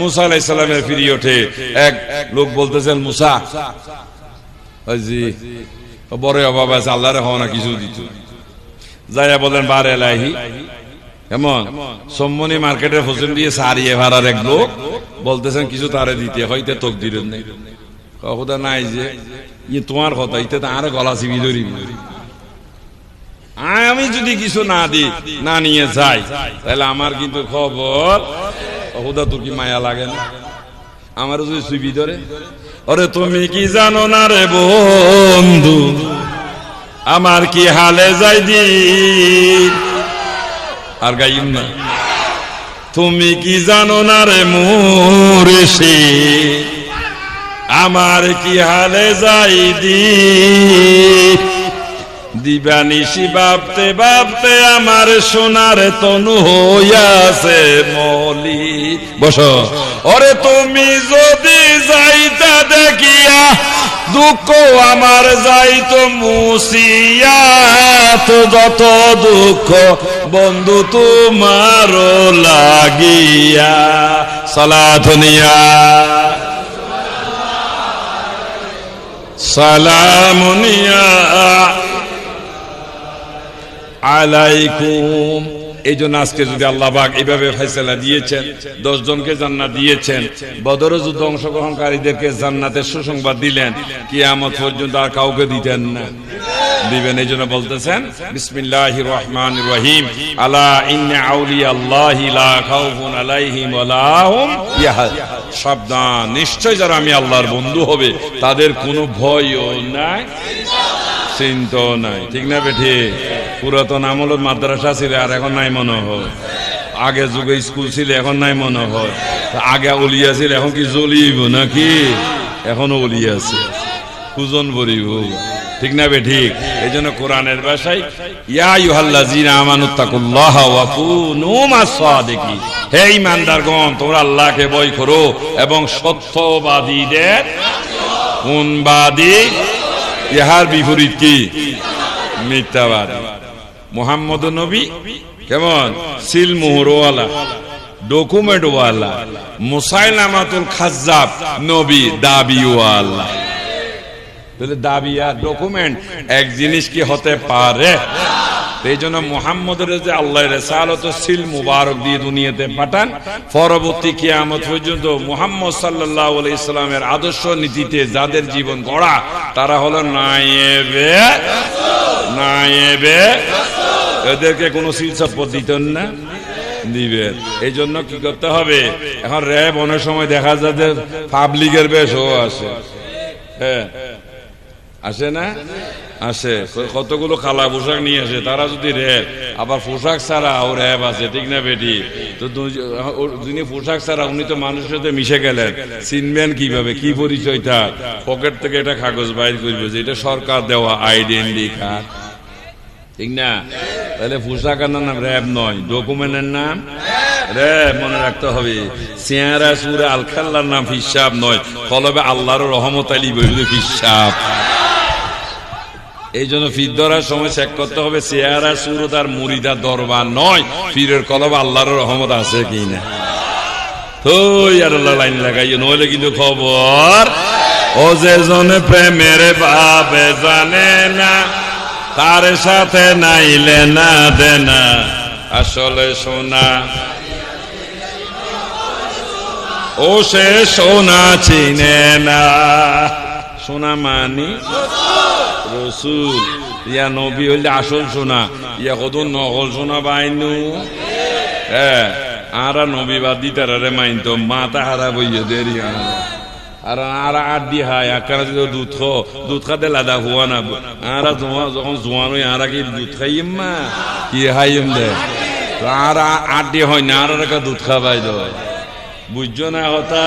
মুসা আলাইসাল্লামের পিরিয়ডে এক লোক বলতেছেন, মুসা বড় অভাব আছে, আল্লাহরে কিছু দিত যাইয়া বলেন বার সম্মনি মার্কেটের দিয়ে ভাড়ার এক লোক বলতেছেন, কিছু তারে দিতে হইতে তোক নেই। কথা নাই যে। ইয়ে তোমার কথা, ইতে আরও গলা চিবি ধরি। আমি যদি কিছু না দিই না নিয়ে যাই, তাহলে আমার কিন্তু খবর হুদা তোর কি মায়া লাগে না? আমার যদি সুবি ধরে ওরে তুমি কি জানো না রে বন্ধু? আমার কি হালে যাই দি? আর গাইম না। তুমি কি জানো না রে মোরে সে আমার কি হালে যাই দি? দিবানিশি ভাবতে ভাবতে আমার সোনার তনু হইয়াছে মলি। বস। ওরে তুমি যদি যাইতা দেখিয়া দুঃখ আমার যাইতো মুসিয়া যত দুঃখ বন্ধু তোমার লাগিয়া। সালাথনিয়া সালামুনিয়া আলাইকুম। এই জন্য আজকে যদি আল্লাহ বাগ এইভাবে ফেসলা দিয়েছেন দশ জনকে জান্নাত দিয়েছেন, বদর যুদ্ধ অংশগ্রহণকারীদেরকে জান্নাতের সুসংবাদ দিলেন, কিয়ামত পর্যন্ত আর কাউকে দিতেন না। দিবেন, এই জন্য বলতেছেন বিসমিল্লাহ রহমান রহিম, আলা ইন্না আউলিয়া আল্লাহি লা খাউফুন আলাইহিম ওয়ালা হুম সাবধান, নিশ্চয় যারা আমি আল্লাহর বন্ধু হবে, তাদের কোনো ভয়ও নাই। চিন্তাও নাই ঠিক না বেঠি? পুরাতন আমল মাদ্রাসা ছিল আর এখন নাই মনে হয়। আগে যুগে স্কুল ছিল, এখন নাই মনে হয়। আগে অলিয়া ছিল, এখন কি জ্বলিব নাকি? এখনও অলিয়া আছে। পূজন ভরিব ঠিক না বে ঠিক এই জন্য কোরআনের ভাষায়, ইয়া ইউহাল্লাযিনা আমানুত্তাকুল্লাহ ওয়া কুনু মাস-সাদিকি হে ঈমানদারগণ, তোমরা আল্লাহকে ভয় করো এবং সত্যবাদীদের কোনবাদী ইহার বিপরীত কি? মিথ্যাবাদ। মোহাম্মদ নবী? কেমন? সিল মোহরওয়ালা ডকুমেন্ট ওয়ালা মুসাইলামাতুল খাজাব নবী, দাবিওয়ালা। তাহলে দাবি আর ডকুমেন্ট, এক জিনিস কি হতে পারে? এই জন্য যে আল্লাহ মুবারক দিয়ে দুনিয়াতে পরবর্তী পর্যন্ত ইসলামের আদর্শ নীতিতে যাদের জীবন গড়া, তারা হলো নায়েবে এদেরকে কোনো দিবেন। এই জন্য কি করতে হবে? এখন র্যাব অনেক সময় দেখা যায় পাবলিকের বেশ ও আসে হ্যাঁ। আসে না? আসে কতগুলো খালা পোশাক নিয়ে আসে তারা যদি র্যাব আবার পোশাক ছাড়া ও র্যাব আছে, ঠিক না বেটি? তো যিনি পোশাক ছাড়া, উনি তো মানুষের সাথে মিশে গেলেন। চিনবেন কীভাবে? কি পরিচয় তার? পকেট থেকে এটা কাগজ বাইর করবে যে এটা সরকার দেওয়া আইডেন্টি কার্ড। ঠিক না? তাহলে পোশাকের নাম র্যাব নয়, ডকুমেন্টের নাম র্যাব মনে রাখতে হবে। সিয়ারা সুরে আলখাল্লার নাম ফিসাব নয়, কলবে আল্লাহর রহমত আলী বইবে ফিসাব এই জন্য ফির ধরার সময় চেক করতে হবে, চেহারা সুর তার মুড়িদা দরবার নয়। ফিরের কলব আল্লাহর রহমত আছে কি না? আর লাইন লাগাই কিন্তু জনে না নাইলে না সোনা চিনে না। সোনা মানি? রসুল, ইয়া নবী হইলে আসল সোনা ইয়া কত নকল সোনা বাইনু। হ্যাঁ আরা নবী বাদ দিতার রে মাইনতো মাথা হারা বইয়ে দেরি আর, আরা আড্ডি হায়, আকারা যদি দুধ খো, দুধ খাতে লাদা হুয়া না আরা যখন জোয়ান হই আরা কি দুধ খাইম মা? কি খাইম দে? আরা আড্ডি হয় না আর দুধ খাবাই দেয়। বুঝছ না কথা?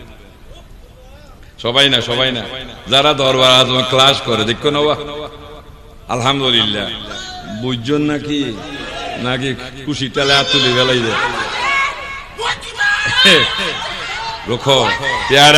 সবাই না সবাই না। যারা দরবার আজম ক্লাস করে দেখো না বাহ। আলহামদুলিল্লাহ। বুঝছেন নাকি নাকি খুশি তালে আর তুলে বেলাই যায় রুখো প্যারা